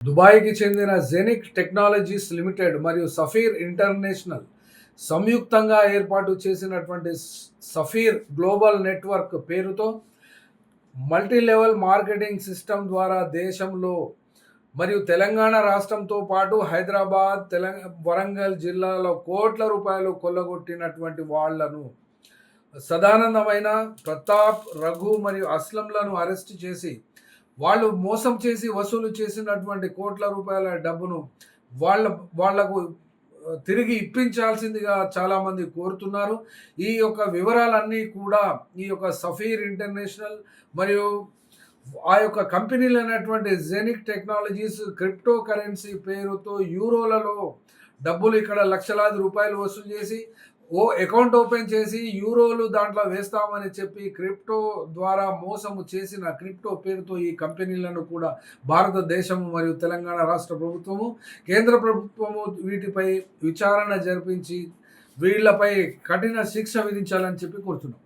దుబాయ్కి చెందిన జెనిక్ technologies limited మరియు సఫీర్ ఇంటర్నేషనల్ సంయుక్తంగా ఏర్పాటు చేసినటువంటి సఫీర్ గ్లోబల్ నెట్వర్క్ పేరుతో మల్టీ లెవెల్ మార్కెటింగ్ సిస్టమ్ ద్వారా దేశంలో మరియు తెలంగాణ రాష్ట్రంతో పాటు హైదరాబాద్ తెలంగాణ వరంగల్ జిల్లాలో కోట్ల రూపాయలు కొల్లగొట్టినటువంటి వాళ్ళను సదానందమైన ప్రతాప్ రఘు మరియు అస్లంలను అరెస్ట్ చేసి వాళ్ళు మోసం చేసి వసూలు చేసినటువంటి కోట్ల రూపాయల డబ్బును వాళ్ళ వాళ్ళకు తిరిగి ఇప్పించాల్సిందిగా చాలామంది కోరుతున్నారు. ఈ యొక్క వివరాలన్నీ కూడా ఈ యొక్క సఫీర్ ఇంటర్నేషనల్ మరియు ఆ యొక్క కంపెనీలు అయినటువంటి జెనిక్ టెక్నాలజీస్ క్రిప్టో కరెన్సీ పేరుతో యూరోలలో డబ్బులు ఇక్కడ లక్షలాది రూపాయలు వసూలు చేసి ఓ అకౌంట్ ఓపెన్ చేసి యూరోలు దాంట్లో వేస్తామని చెప్పి క్రిప్టో ద్వారా మోసము చేసిన క్రిప్టో పేరుతో ఈ కంపెనీలను కూడా భారతదేశము మరియు తెలంగాణ రాష్ట్ర ప్రభుత్వము కేంద్ర ప్రభుత్వము వీటిపై విచారణ జరిపించి వీళ్ళపై కఠిన శిక్ష విధించాలని చెప్పి కోరుతున్నాం.